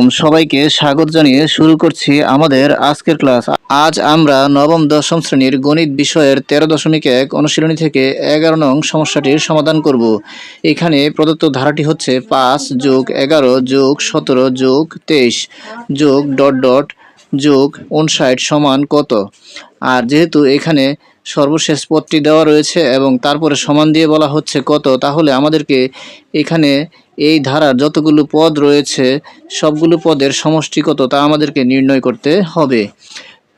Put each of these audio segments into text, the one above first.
আলাইকুম সবাইকে স্বাগত জানিয়ে শুরু করছি আমাদের আজকের ক্লাস। আজ আমরা নবম দশম শ্রেণির গণিত বিষয়ের তেরো দশমিক এক অনুশীলনী থেকে এগারো নং সমস্যাটির সমাধান করব। এখানে প্রদত্ত ধারাটি হচ্ছে পাঁচ যোগ এগারো যোগ সতেরো যোগ তেইশ যোগ ডট ডট যোগ উনষাট সমান কত? আর যেহেতু এখানে সর্বশেষ পদটি দেওয়া রয়েছে এবং তারপরে সমান দিয়ে বলা হচ্ছে কত, তাহলে আমাদেরকে এখানে এই ধারার যতগুলো পদ রয়েছে, সবগুলো পদের সমষ্টি কত তা আমাদেরকে নির্ণয় করতে হবে।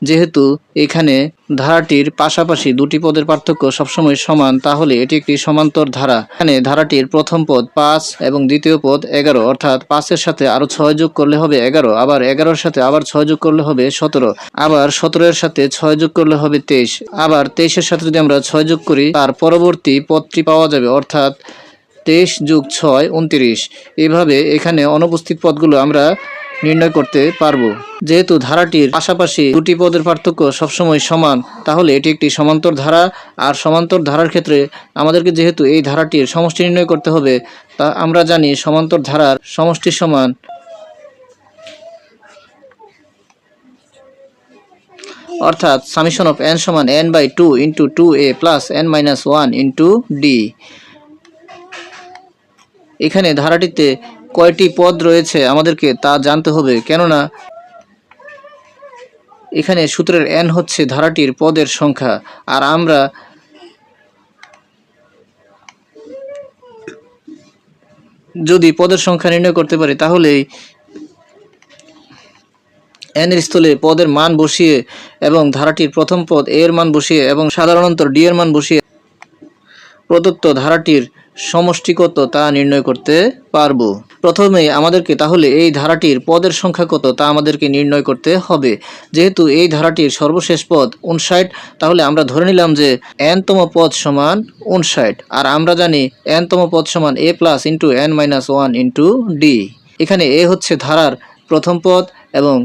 যেহেতু এখানে ধারাটির পাশাপাশি দুটি পদের পার্থক্য সবসময় সমান, তাহলে এটি একটি সমান্তর ধারা। এখানে ধারাটির প্রথম পদ পাঁচ এবং দ্বিতীয় পদ এগারো, অর্থাৎ পাঁচের সাথে আরও ছয় যোগ করলে হবে এগারো, আবার এগারোর সাথে আবার ছয় যোগ করলে হবে সতেরো, আবার সতেরো এর সাথে ছয় যোগ করলে হবে তেইশ, আবার তেইশের সাথে যদি আমরা ছয় যোগ করি, তার পরবর্তী পদটি পাওয়া যাবে, অর্থাৎ তেইশ যোগ ছয়, উনত্রিশ। এভাবে এখানে অনুপস্থিত পদগুলো আমরা নির্ণয় করতে পারব। যেহেতু ধারাটির পাশাপাশি দুটি পদের পার্থক্য সবসময় সমান, তাহলে এটি একটি সমান্তর ধারা। আর সমান্তর ধারার ক্ষেত্রে আমাদেরকে যেহেতু এই ধারাটির সমষ্টি নির্ণয় করতে হবে, তা আমরা জানি সমান্তর ধারার সমষ্টি সমান। অর্থাৎ সামিশন অফ এন সমান N by two into two A plus N minus one into D এখানে ধারাটিতে কয়টি পদ রয়েছে আমাদেরকে তা জানতে হবে। কেননা এখানে সূত্রের এন হচ্ছে ধারাটির পদের সংখ্যা, আর আমরা যদি পদের সংখ্যা নির্ণয় করতে পারি তাহলেই এন এর স্থলে পদের মান বসিয়ে এবং ধারাটির প্রথম পদ এর মান বসিয়ে এবং সাধারণত ডি এর মান বসিয়ে প্রদত্ত ধারাটির সমষ্টি কত তা নির্ণয় করতে পারব। প্রথমে আমাদেরকে তাহলে এই ধারাটির পদের সংখ্যা কত তা আমাদেরকে নির্ণয় করতে হবে। যেহেতু এই ধারাটির সর্বশেষ পদ উনষাট তাহলে আমরা ধরে নিলাম যে এনতম পদ সমান উনষাট আর আমরা জানি এনতম পদ সমান A plus into N minus one into D এখানে এ হচ্ছে ধারার প্রথম পদ এবং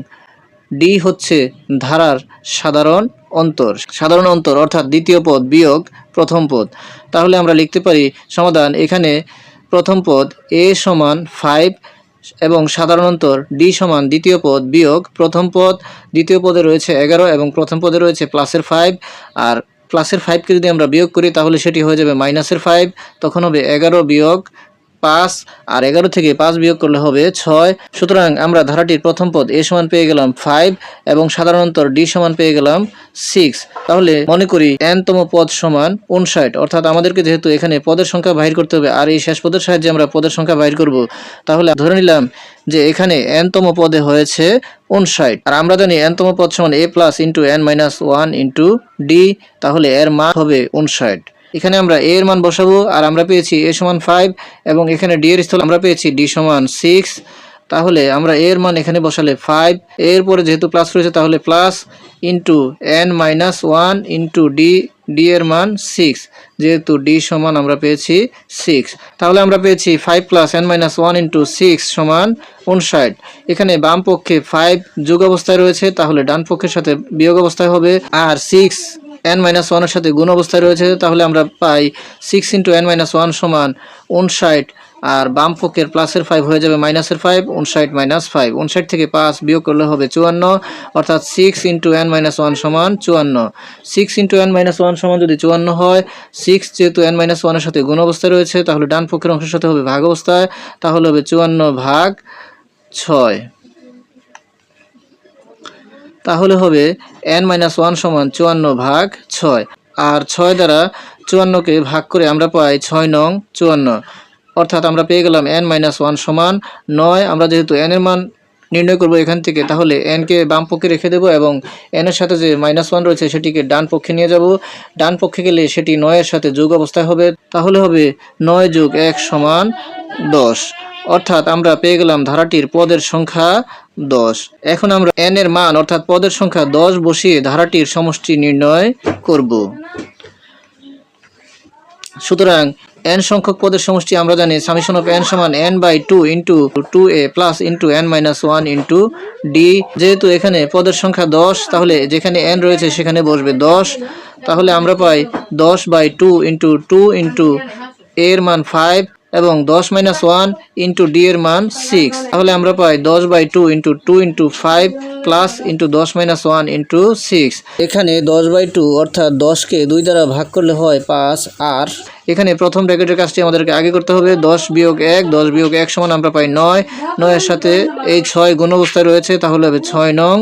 ডি হচ্ছে ধারার সাধারণ অন্তর, সাধারণ অন্তর, অর্থাৎ দ্বিতীয় পদ বিয়োগ প্রথম পদ। তাহলে আমরা লিখতে পারি সমাধান এখানে প্রথম পদ এ সমান ফাইভ এবং সাধারণ অন্তর ডি সমান দ্বিতীয় পদ বিয়োগ প্রথম পদ। দ্বিতীয় পদে রয়েছে এগারো এবং প্রথম পদে রয়েছে প্লাসের ফাইভ আর প্লাসের ফাইভকে যদি আমরা বিয়োগ করি তাহলে সেটি হয়ে যাবে মাইনাসের ফাইভ তখন হবে এগারো বিয়োগ পাঁচ আর এগারো থেকে পাঁচ বিয়োগ করলে হবে ছয়। সুতরাং আমরা ধারাটির প্রথম পদ এ সমান পেয়ে গেলাম ফাইভ এবং সাধারণত ডি সমান পেয়ে গেলাম সিক্স তাহলে মনে করি এনতম পদ সমান উনষাট অর্থাৎ আমাদেরকে যেহেতু এখানে পদের সংখ্যা বাহির করতে হবে আর এই শেষ পদের সাহায্যে আমরা পদের সংখ্যা বাহির করব, তাহলে ধরে নিলাম যে এখানে এনতম পদে হয়েছে উনষাট আর আমরা জানি এনতম পদ সমান A plus into N minus one into D তাহলে এর মান হবে উনষাট এখানে আমরা এ এর মান বসাবো, আর আমরা পেয়েছি এ সমান ফাইভ এবং এখানে ডি এর স্থলে আমরা পেয়েছি ডি সমান সিক্স তাহলে আমরা এর মান এখানে বসালে ফাইভ এর পরে যেহেতু প্লাস রয়েছে, তাহলে plus into N minus one into D D এর মান সিক্স যেহেতু ডি সমান আমরা পেয়েছি সিক্স তাহলে আমরা পেয়েছি five plus N minus one into six সমান উনষাট। এখানে বাম পক্ষে ফাইভ যোগ অবস্থায় রয়েছে, তাহলে ডান পক্ষের সাথে বিয়োগ অবস্থায় হবে। আর সিক্স এন মাইনাস ওয়ানের সাথে গুণ অবস্থায় রয়েছে, তাহলে আমরা পাই six into N minus one সমান উনষাট আর বাম পক্ষের প্লাসের ফাইভ হয়ে যাবে মাইনাসের ফাইভ উনষাট মাইনাস ফাইভ উনষাট থেকে পাঁচ বিয়োগ করলে হবে চুয়ান্ন, অর্থাৎ six into N minus one সমান চুয়ান্ন। Six into N minus one সমান যদি চুয়ান্ন হয় সিক্স যেহেতু এন মাইনাস ওয়ানের সাথে গুণ অবস্থায় রয়েছে, তাহলে ডান পক্ষের অংশের সাথে হবে ভাগ অবস্থায়, তাহলে হবে চুয়ান্ন ভাগ ছয়। তাহলে হবে এন মাইনাস ওয়ান সমান চুয়ান্ন ভাগ ছয়। আর ছয় দ্বারা চুয়ান্নকে ভাগ করে আমরা পাই ছয় নং চুয়ান্ন। অর্থাৎ আমরা পেয়ে গেলাম এন মাইনাস ওয়ান সমান নয়। আমরা যেহেতু এন এর মান নির্ণয় করব এখান থেকে, তাহলে এনকে বাম পক্ষে রেখে দেবো এবং এনের সাথে যে মাইনাস ওয়ান রয়েছে সেটিকে ডান পক্ষে নিয়ে যাব। ডান পক্ষে গেলে সেটি নয়ের সাথে যোগ অবস্থায় হবে। তাহলে হবে নয় যোগ এক সমান দশ। অর্থাৎ আমরা পেয়ে গেলাম ধারাটির পদের সংখ্যা দশ। এখন আমরা এন এর মান, অর্থাৎ পদের সংখ্যা দশ বসিয়ে ধারাটির সমষ্টি নির্ণয় করব। সুতরাং এন সংখ্যক পদের সমষ্টি আমরা জানি সামিশন অফ এন সমান N by two into two A plus into N minus one into D যেহেতু এখানে পদের সংখ্যা দশ, তাহলে যেখানে এন রয়েছে সেখানে বসবে দশ। তাহলে আমরা পাই দশ by two into two into এর মান ফাইভ এবং দশ মাইনাস ওয়ান ইন্টু ডি এর মান সিক্স তাহলে আমরা পাই দশ by two into two into five plus into দশ মাইনাস ওয়ান ইন্টু সিক্স এখানে দশ বাই টু অর্থাৎ দশকে দুই দ্বারা ভাগ করলে হয় পাঁচ আর। এখানে প্রথম ব্র্যাকেটের কাজটি আমাদেরকে আগে করতে হবে। দশ বিয়োগ এক, দশ বিয়োগ এক সমান আমরা পাই নয়। নয়ের সাথে এই ছয় গুণ অবস্থায় রয়েছে, তাহলে হবে ছয় নং।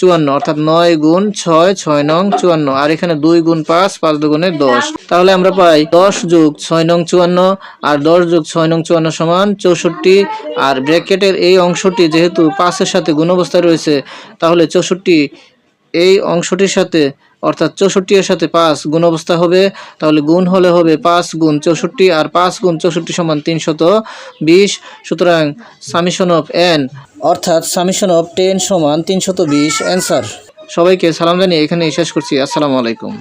চুয়ান্ন, অর্থাৎ নয় গুণ ছয় ছয় নং চুয়ান্ন। আর এখানে দুই গুণ পাঁচ পাঁচ দুগুণে দশ। তাহলে আমরা পাই দশ যোগ ছয় নং চুয়ান্ন আর দশ যোগ ছয় নং চুয়ান্ন সমান চৌষট্টি। আর ব্র্যাকেটের এই অংশটি যেহেতু পাঁচের সাথে গুণ অবস্থায় রয়েছে, তাহলে চৌষট্টি এই অংশটির সাথে, অর্থাৎ চৌষট্টি এর সাথে পাঁচ গুণ অবস্থা হবে, তাহলে গুণ হলে হবে পাঁচ গুণ চৌষট্টি আর পাঁচ গুণ চৌষট্টি সমান তিনশত বিশ। সুতরাং সামিশন অফ এন অর্থাৎ সামিশন অফ টেন সমান তিনশত বিশ। অ্যান্সার সবাইকে সালাম জানিয়ে এখানেই শেষ করছি। আসসালামু আলাইকুম।